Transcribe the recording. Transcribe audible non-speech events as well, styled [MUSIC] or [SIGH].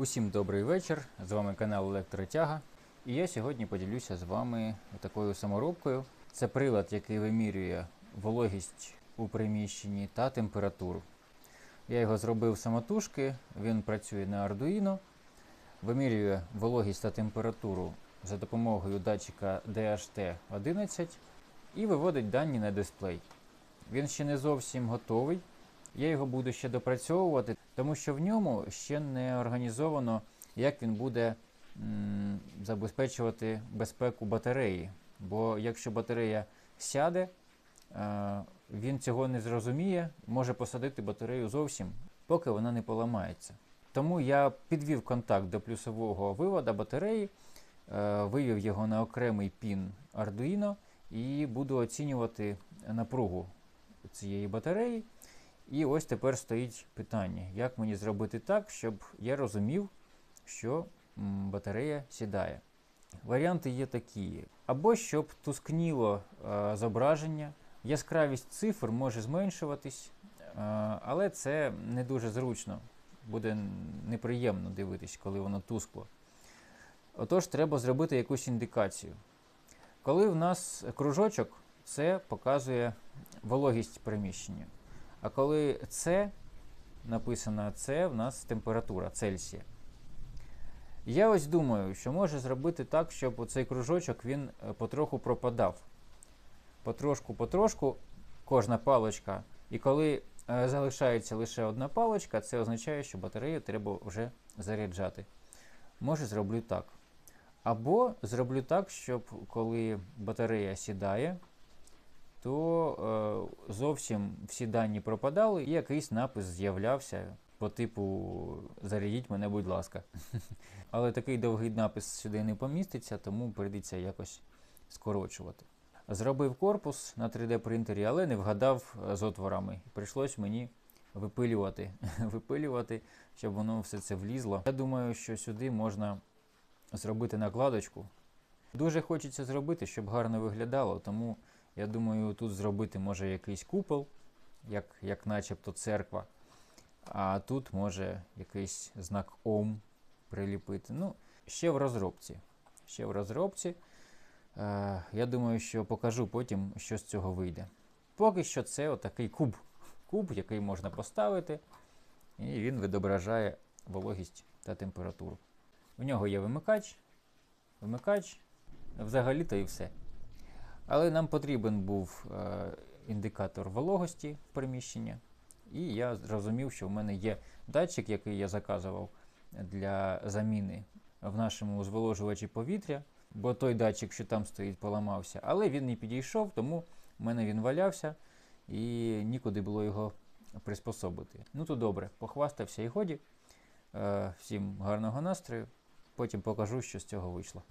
Усім добрий вечір. З вами канал Електротяга. І я сьогодні поділюся з вами такою саморобкою. Це прилад, який вимірює вологість у приміщенні та температуру. Я його зробив самотужки, він працює на Arduino, вимірює вологість та температуру за допомогою датчика DHT11 і виводить дані на дисплей. Він ще не зовсім готовий. Я його буду ще допрацьовувати, тому що в ньому ще не організовано, як він буде забезпечувати безпеку батареї. Бо якщо батарея сяде, е, він цього не зрозуміє, може посадити батарею зовсім, поки вона не поламається. Тому я підвів контакт до плюсового вивода батареї, е, вивів його на окремий пін Arduino і буду оцінювати напругу цієї батареї. І ось тепер стоїть питання, як мені зробити так, щоб я розумів, що батарея сідає. Варіанти є такі: або щоб тускніло е, зображення, яскравість цифр може зменшуватись, е, але це не дуже зручно, буде неприємно дивитись, коли воно тускло. Отож, треба зробити якусь індикацію. Коли в нас кружочок, це показує вологість приміщення. А коли С написано С, в нас температура Цельсія. Я ось думаю, що може зробити так, щоб оцей кружочок він е, потроху пропадав. Потрошку-потрошку кожна паличка. І коли е, залишається лише одна паличка, це означає, що батарею треба вже заряджати. Може, зроблю так. Або зроблю так, щоб коли батарея сідає, то е, зовсім всі дані пропадали, і якийсь напис з'являвся по типу Зарядіть мене, будь ласка. [LAUGHS] Але такий довгий напис сюди не поміститься, тому прийдеться якось скорочувати. Зробив корпус на 3D принтері, але не вгадав е, з отворами. Прийшлось мені випилювати, [LAUGHS] випилювати, щоб воно все це влізло. Я думаю, що сюди можна зробити накладочку. Дуже хочеться зробити, щоб гарно виглядало, тому я думаю, тут зробити може якийсь купол, як, як начебто церква. А тут може якийсь знак Ом приліпити. Ну, ще в розробці. Ще в розробці. Е, я думаю, що покажу потім, що з цього вийде. Поки що це отакий куб. Куб, який можна поставити, і він відображає вологість та температуру. В нього є вимикач, вимикач, взагалі-то і все. Але нам потрібен був е, індикатор вологості приміщення. І я зрозумів, що в мене є датчик, який я заказував для заміни в нашому зволожувачі повітря, бо той датчик, що там стоїть, поламався. Але він не підійшов, тому в мене він валявся і нікуди було його приспособити. Ну то добре, похвастався і годі. Е, всім гарного настрою. Потім покажу, що з цього вийшло.